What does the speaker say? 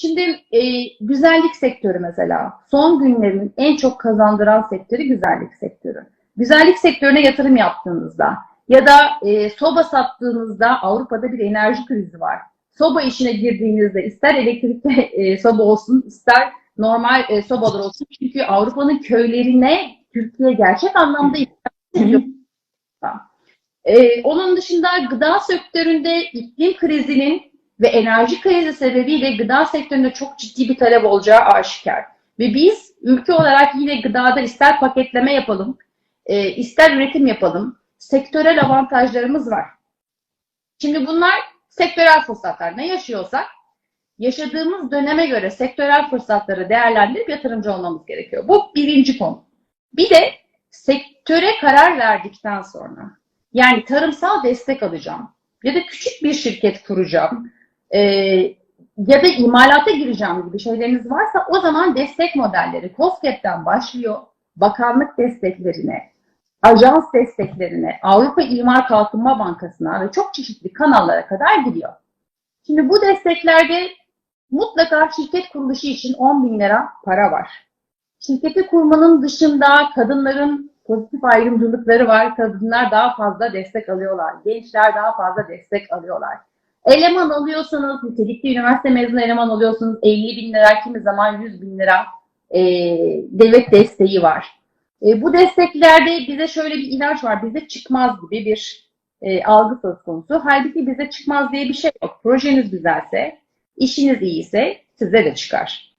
Şimdi e, güzellik sektörü mesela. Son günlerin en çok kazandıran sektörü güzellik sektörü. Güzellik sektörüne yatırım yaptığınızda ya da e, soba sattığınızda Avrupa'da bir enerji krizi var. Soba işine girdiğinizde ister elektrikli e, soba olsun ister normal e, sobalar olsun. Çünkü Avrupa'nın köylerine Türkiye gerçek anlamda ihtiyaç ediyor. E, onun dışında gıda sektöründe iklim krizinin ve enerji krizi sebebiyle gıda sektöründe çok ciddi bir talep olacağı aşikar. Ve biz ülke olarak yine gıdada ister paketleme yapalım, e, ister üretim yapalım, sektörel avantajlarımız var. Şimdi bunlar sektörel fırsatlar. Ne yaşıyorsak yaşadığımız döneme göre sektörel fırsatları değerlendirip yatırımcı olmamız gerekiyor. Bu birinci konu. Bir de sektöre karar verdikten sonra yani tarımsal destek alacağım ya da küçük bir şirket kuracağım e, ya da imalata gireceğim gibi şeyleriniz varsa o zaman destek modelleri COSGAP'ten başlıyor. Bakanlık desteklerine, ajans desteklerine, Avrupa İmar Kalkınma Bankası'na ve çok çeşitli kanallara kadar gidiyor. Şimdi bu desteklerde mutlaka şirket kuruluşu için 10 bin lira para var. Şirketi kurmanın dışında kadınların pozitif ayrımcılıkları var. Kadınlar daha fazla destek alıyorlar. Gençler daha fazla destek alıyorlar. Eleman alıyorsanız, nitelikli üniversite mezunu eleman alıyorsunuz 50 bin lira, kimi zaman 100 bin lira e, devlet desteği var. E, bu desteklerde bize şöyle bir inanç var, bize çıkmaz gibi bir e, algı söz konusu. Halbuki bize çıkmaz diye bir şey yok. Projeniz güzelse, işiniz iyiyse size de çıkar.